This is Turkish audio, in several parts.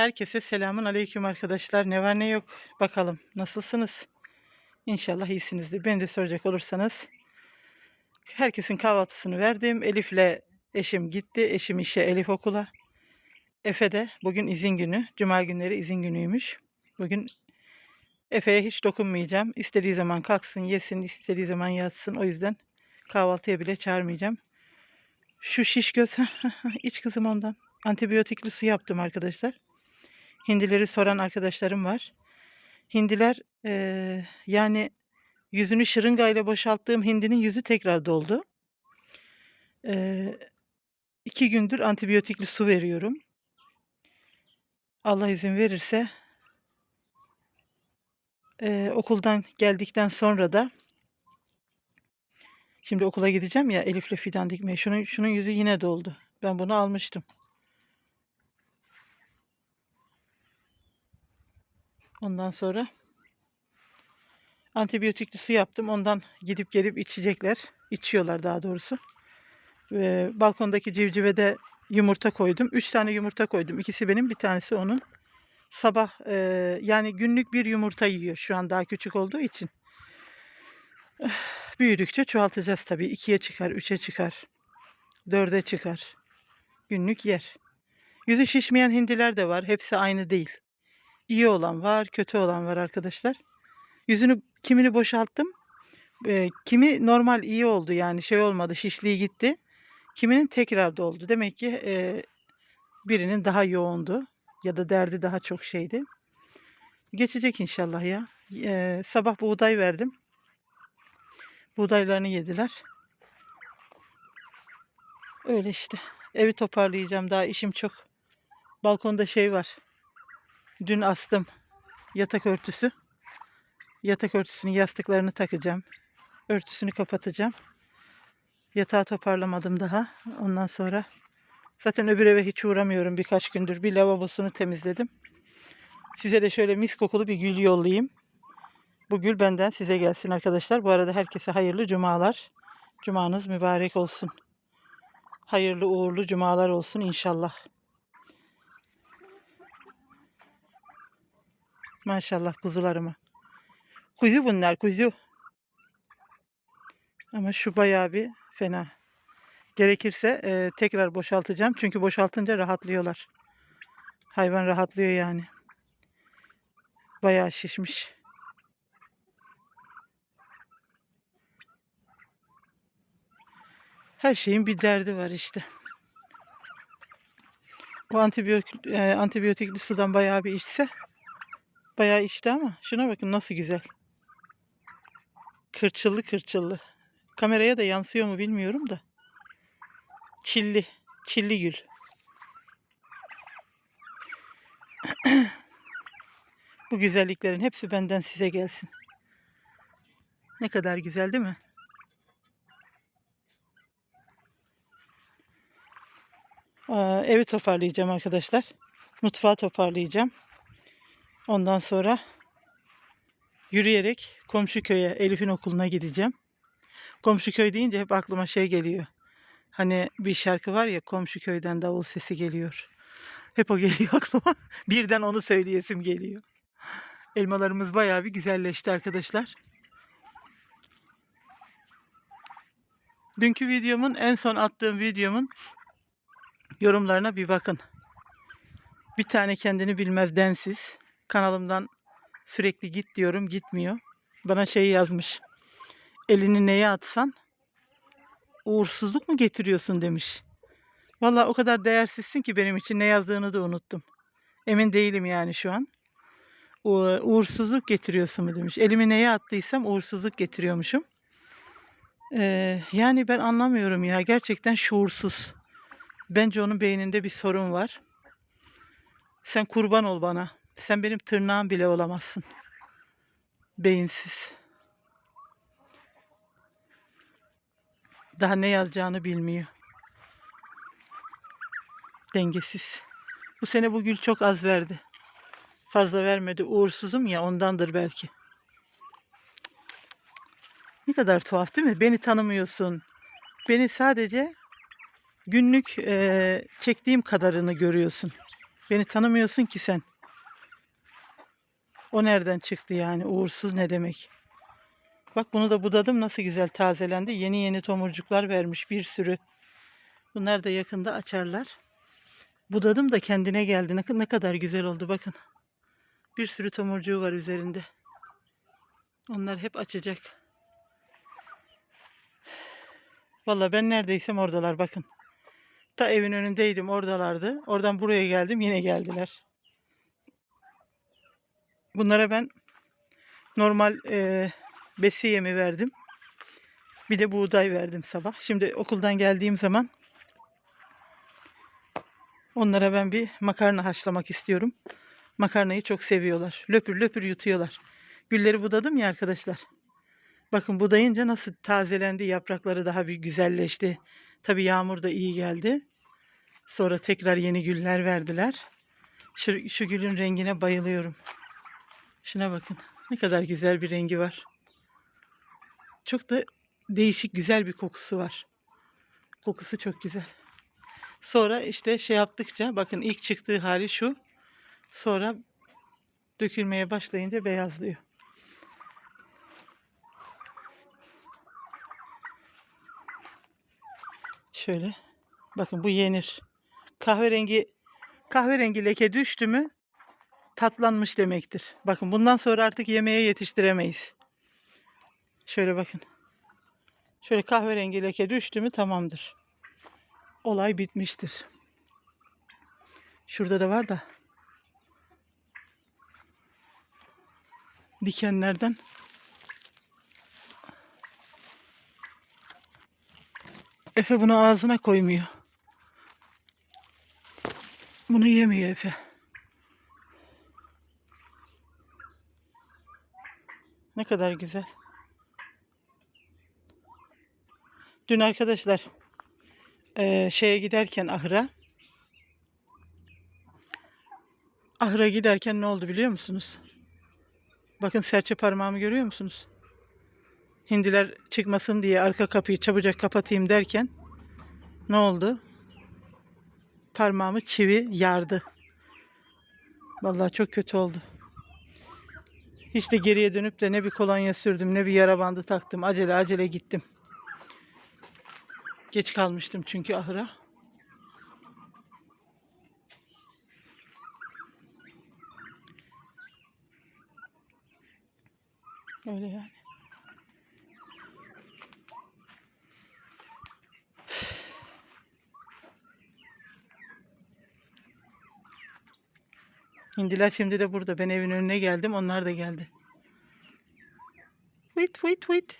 Herkese selamun aleyküm arkadaşlar. Ne var ne yok bakalım. Nasılsınız? İnşallah iyisinizdir. Beni de soracak olursanız. Herkesin kahvaltısını verdim. Elif'le eşim gitti. Eşim işe, Elif okula. Efe de bugün izin günü. Cuma günleri izin günüymüş. Bugün Efe'ye hiç dokunmayacağım. İstediği zaman kalksın, yesin, istediği zaman yatsın. O yüzden kahvaltıya bile çağırmayacağım. Şu şiş göz, iç kızım ondan. Antibiyotikli su yaptım arkadaşlar. Hindileri soran arkadaşlarım var. Hindiler eee, yani yüzünü şırıngayla boşalttığım hindinin yüzü tekrar doldu. Eee iki gündür antibiyotikli su veriyorum. Allah izin verirse eee, okuldan geldikten sonra da şimdi okula gideceğim ya Elif'le fidan dikmeye. Şunun, şunun yüzü yine doldu. Ben bunu almıştım. Ondan sonra antibiyotikli su yaptım. Ondan gidip gelip içecekler. İçiyorlar daha doğrusu. Ve balkondaki civcive de yumurta koydum. Üç tane yumurta koydum. İkisi benim, bir tanesi onun. Sabah e, yani günlük bir yumurta yiyor. Şu an daha küçük olduğu için. Büyüdükçe çoğaltacağız tabii. İkiye çıkar, üçe çıkar, dörde çıkar. Günlük yer. Yüzü şişmeyen hindiler de var. Hepsi aynı değil. İyi olan var, kötü olan var arkadaşlar. Yüzünü kimini boşalttım. Eee, kimi normal iyi oldu yani şey olmadı, şişliği gitti. Kiminin tekrar doldu. Demek ki eee, birinin daha yoğundu ya da derdi daha çok şeydi. Geçecek inşallah ya. Eee, sabah buğday verdim. Buğdaylarını yediler. Öyle işte. Evi toparlayacağım. Daha işim çok. Balkonda şey var. Dün astım yatak örtüsü. Yatak örtüsünün yastıklarını takacağım. Örtüsünü kapatacağım. Yatağı toparlamadım daha. Ondan sonra zaten öbür eve hiç uğramıyorum birkaç gündür. Bir lavabosunu temizledim. Size de şöyle mis kokulu bir gül yollayayım. Bu gül benden size gelsin arkadaşlar. Bu arada herkese hayırlı cumalar. Cumanız mübarek olsun. Hayırlı uğurlu cumalar olsun inşallah. Maşallah kuzularıma. Kuzu bunlar kuzu. Ama şu bayağı bir fena. Gerekirse e, tekrar boşaltacağım. Çünkü boşaltınca rahatlıyorlar. Hayvan rahatlıyor yani. Bayağı şişmiş. Her şeyin bir derdi var işte. O antibiyotik, e, antibiyotikli sudan bayağı bir içse bayağı içti ama şuna bakın nasıl güzel. Kırçıllı kırçıllı. Kameraya da yansıyor mu bilmiyorum da. Çilli. Çilli gül. Bu güzelliklerin hepsi benden size gelsin. Ne kadar güzel değil mi? Aa, evi toparlayacağım arkadaşlar. Mutfağı toparlayacağım. Ondan sonra yürüyerek komşu köye Elif'in okuluna gideceğim. Komşu köy deyince hep aklıma şey geliyor. Hani bir şarkı var ya komşu köyden davul sesi geliyor. Hep o geliyor aklıma. Birden onu söyleyesim geliyor. Elmalarımız bayağı bir güzelleşti arkadaşlar. Dünkü videomun en son attığım videomun yorumlarına bir bakın. Bir tane kendini bilmez densiz. Kanalımdan sürekli git diyorum gitmiyor. Bana şey yazmış. Elini neye atsan uğursuzluk mu getiriyorsun demiş. Vallahi o kadar değersizsin ki benim için ne yazdığını da unuttum. Emin değilim yani şu an. Uğursuzluk getiriyorsun mu demiş. Elimi neye attıysam uğursuzluk getiriyormuşum. Ee, yani ben anlamıyorum ya. Gerçekten şuursuz. Bence onun beyninde bir sorun var. Sen kurban ol bana. Sen benim tırnağım bile olamazsın. Beyinsiz. Daha ne yazacağını bilmiyor. Dengesiz. Bu sene bu gül çok az verdi. Fazla vermedi. Uğursuzum ya ondandır belki. Ne kadar tuhaf değil mi? Beni tanımıyorsun. Beni sadece günlük eee, çektiğim kadarını görüyorsun. Beni tanımıyorsun ki sen. O nereden çıktı yani? Uğursuz ne demek? Bak bunu da budadım nasıl güzel tazelendi. Yeni yeni tomurcuklar vermiş bir sürü. Bunlar da yakında açarlar. Budadım da kendine geldi. Ne, kadar güzel oldu bakın. Bir sürü tomurcuğu var üzerinde. Onlar hep açacak. Valla ben neredeysem oradalar bakın. Ta evin önündeydim oradalardı. Oradan buraya geldim yine geldiler. Bunlara ben normal e, besi yemi verdim. Bir de buğday verdim sabah. Şimdi okuldan geldiğim zaman onlara ben bir makarna haşlamak istiyorum. Makarnayı çok seviyorlar. Löpür löpür yutuyorlar. Gülleri budadım ya arkadaşlar. Bakın budayınca nasıl tazelendi. Yaprakları daha bir güzelleşti. Tabii yağmur da iyi geldi. Sonra tekrar yeni güller verdiler. Şu, şu gülün rengine bayılıyorum. Şuna bakın. Ne kadar güzel bir rengi var. Çok da değişik güzel bir kokusu var. Kokusu çok güzel. Sonra işte şey yaptıkça bakın ilk çıktığı hali şu. Sonra dökülmeye başlayınca beyazlıyor. Şöyle. Bakın bu yenir. Kahverengi kahverengi leke düştü mü tatlanmış demektir. Bakın bundan sonra artık yemeğe yetiştiremeyiz. Şöyle bakın. Şöyle kahverengi leke düştü mü tamamdır. Olay bitmiştir. Şurada da var da dikenlerden Efe bunu ağzına koymuyor. Bunu yemiyor Efe. Kadar güzel. Dün arkadaşlar eee, şeye giderken ahıra ahıra giderken ne oldu biliyor musunuz? Bakın serçe parmağımı görüyor musunuz? Hindiler çıkmasın diye arka kapıyı çabucak kapatayım derken ne oldu? Parmağımı çivi yardı. Vallahi çok kötü oldu. Hiç de geriye dönüp de ne bir kolonya sürdüm ne bir yara bandı taktım. Acele acele gittim. Geç kalmıştım çünkü ahıra. Öyle yani. Hindiler şimdi de burada. Ben evin önüne geldim. Onlar da geldi. Wait, wait, wait.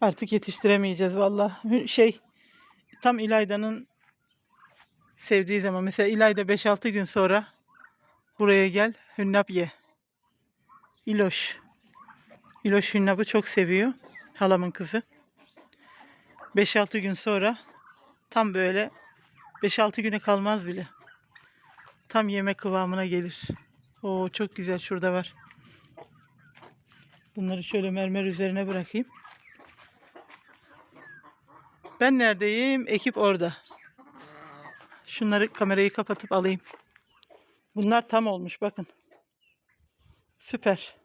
Artık yetiştiremeyeceğiz valla. Şey tam İlayda'nın sevdiği zaman mesela İlayda 5-6 gün sonra buraya gel hünnap ye. İloş. İloş hünnapı çok seviyor. Halamın kızı. 5-6 gün sonra tam böyle 5-6 güne kalmaz bile. Tam yemek kıvamına gelir. Oo çok güzel şurada var. Bunları şöyle mermer üzerine bırakayım. Ben neredeyim? Ekip orada. Şunları kamerayı kapatıp alayım. Bunlar tam olmuş bakın. Süper.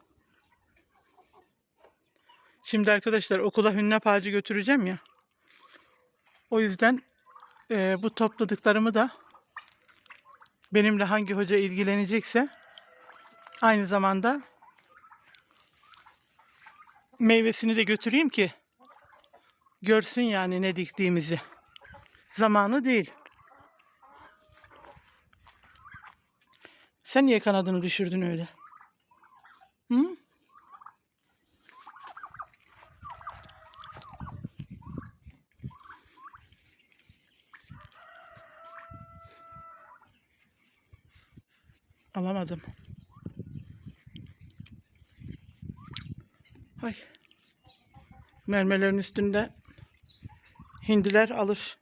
Şimdi arkadaşlar okula hünnap ağacı götüreceğim ya. O yüzden e, bu topladıklarımı da benimle hangi hoca ilgilenecekse aynı zamanda meyvesini de götüreyim ki görsün yani ne diktiğimizi. Zamanı değil. Sen niye kanadını düşürdün öyle? mermerlerin üstünde hindiler alır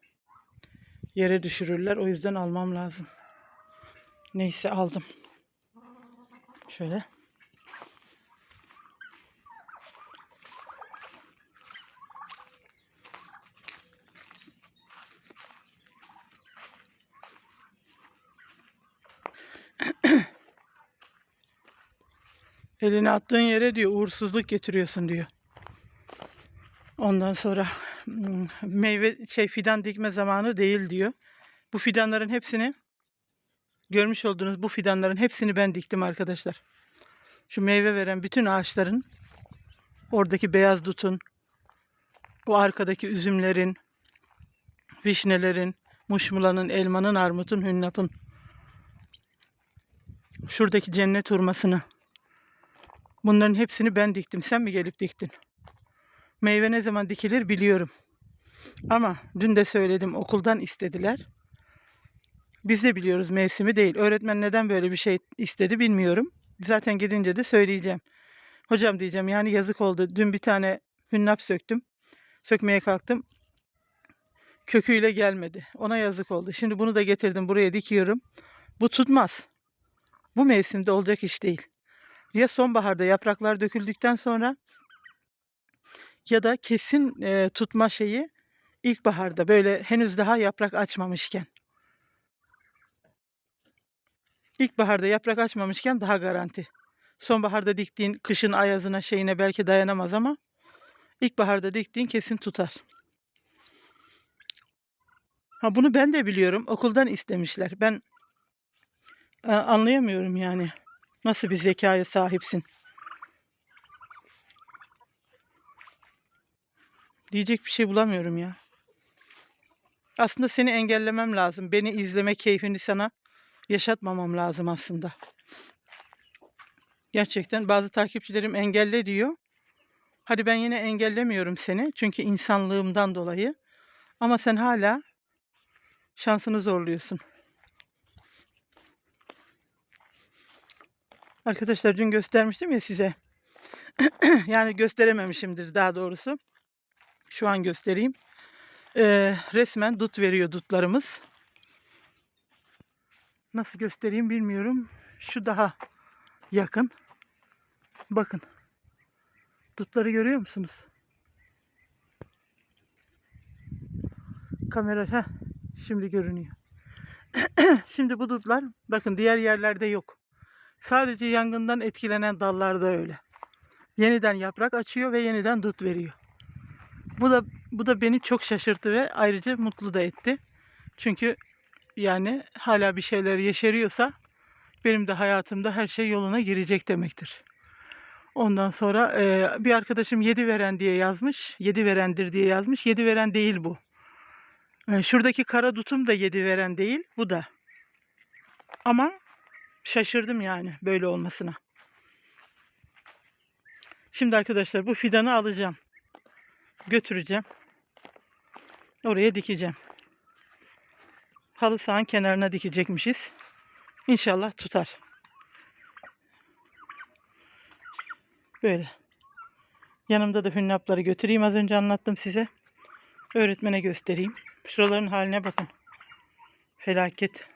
yere düşürürler. O yüzden almam lazım. Neyse aldım. Şöyle. Elini attığın yere diyor uğursuzluk getiriyorsun diyor. Ondan sonra meyve şey fidan dikme zamanı değil diyor. Bu fidanların hepsini görmüş olduğunuz bu fidanların hepsini ben diktim arkadaşlar. Şu meyve veren bütün ağaçların oradaki beyaz dutun, bu arkadaki üzümlerin, vişnelerin, muşmulanın, elmanın, armutun, hünnapın, şuradaki cennet hurmasını, bunların hepsini ben diktim. Sen mi gelip diktin? Meyve ne zaman dikilir biliyorum. Ama dün de söyledim okuldan istediler. Biz de biliyoruz mevsimi değil. Öğretmen neden böyle bir şey istedi bilmiyorum. Zaten gidince de söyleyeceğim. Hocam diyeceğim yani yazık oldu. Dün bir tane hünnap söktüm. Sökmeye kalktım. Köküyle gelmedi. Ona yazık oldu. Şimdi bunu da getirdim buraya dikiyorum. Bu tutmaz. Bu mevsimde olacak iş değil. Ya sonbaharda yapraklar döküldükten sonra ya da kesin e, tutma şeyi ilkbaharda böyle henüz daha yaprak açmamışken. İlkbaharda yaprak açmamışken daha garanti. Sonbaharda diktiğin kışın ayazına şeyine belki dayanamaz ama ilkbaharda diktiğin kesin tutar. Ha bunu ben de biliyorum. Okuldan istemişler. Ben e, anlayamıyorum yani. Nasıl bir zekaya sahipsin? Diyecek bir şey bulamıyorum ya. Aslında seni engellemem lazım. Beni izleme keyfini sana yaşatmamam lazım aslında. Gerçekten bazı takipçilerim engelle diyor. Hadi ben yine engellemiyorum seni. Çünkü insanlığımdan dolayı. Ama sen hala şansını zorluyorsun. Arkadaşlar dün göstermiştim ya size. yani gösterememişimdir daha doğrusu. Şu an göstereyim. Ee, resmen dut veriyor dutlarımız. Nasıl göstereyim bilmiyorum. Şu daha yakın. Bakın. Dutları görüyor musunuz? Kamera heh, şimdi görünüyor. şimdi bu dutlar bakın diğer yerlerde yok. Sadece yangından etkilenen dallarda öyle. Yeniden yaprak açıyor ve yeniden dut veriyor. Bu da bu da beni çok şaşırttı ve ayrıca mutlu da etti. Çünkü yani hala bir şeyler yeşeriyorsa benim de hayatımda her şey yoluna girecek demektir. Ondan sonra e, bir arkadaşım yedi veren diye yazmış. Yedi verendir diye yazmış. Yedi veren değil bu. E, şuradaki kara dutum da yedi veren değil. Bu da. Ama şaşırdım yani böyle olmasına. Şimdi arkadaşlar bu fidanı alacağım. Götüreceğim. Oraya dikeceğim. Halı sahanın kenarına dikecekmişiz. İnşallah tutar. Böyle. Yanımda da hünnapları götüreyim. Az önce anlattım size. Öğretmene göstereyim. Şuraların haline bakın. Felaket.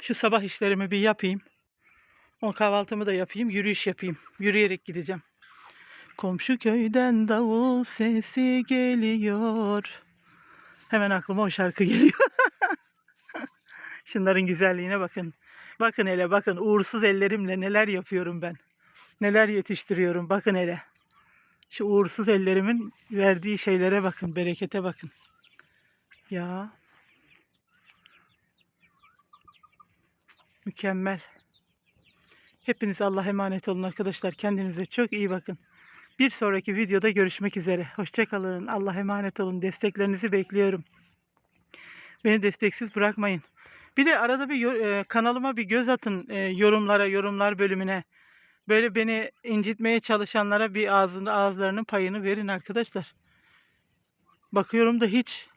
Şu sabah işlerimi bir yapayım. O kahvaltımı da yapayım. Yürüyüş yapayım. Yürüyerek gideceğim. Komşu köyden davul sesi geliyor. Hemen aklıma o şarkı geliyor. Şunların güzelliğine bakın. Bakın hele bakın uğursuz ellerimle neler yapıyorum ben. Neler yetiştiriyorum bakın hele. Şu uğursuz ellerimin verdiği şeylere bakın, berekete bakın. Ya. Mükemmel. Hepiniz Allah emanet olun arkadaşlar. Kendinize çok iyi bakın. Bir sonraki videoda görüşmek üzere. Hoşçakalın. Allah emanet olun. Desteklerinizi bekliyorum. Beni desteksiz bırakmayın. Bir de arada bir e, kanalıma bir göz atın e, yorumlara, yorumlar bölümüne. Böyle beni incitmeye çalışanlara bir ağzını, ağızlarının payını verin arkadaşlar. Bakıyorum da hiç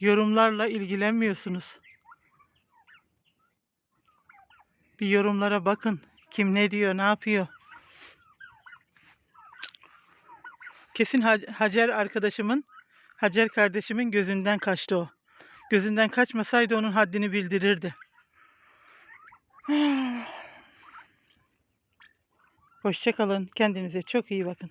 yorumlarla ilgilenmiyorsunuz. Bir yorumlara bakın. Kim ne diyor, ne yapıyor? Kesin Ha- Hacer arkadaşımın, Hacer kardeşimin gözünden kaçtı o. Gözünden kaçmasaydı onun haddini bildirirdi. Hoşçakalın. Kendinize çok iyi bakın.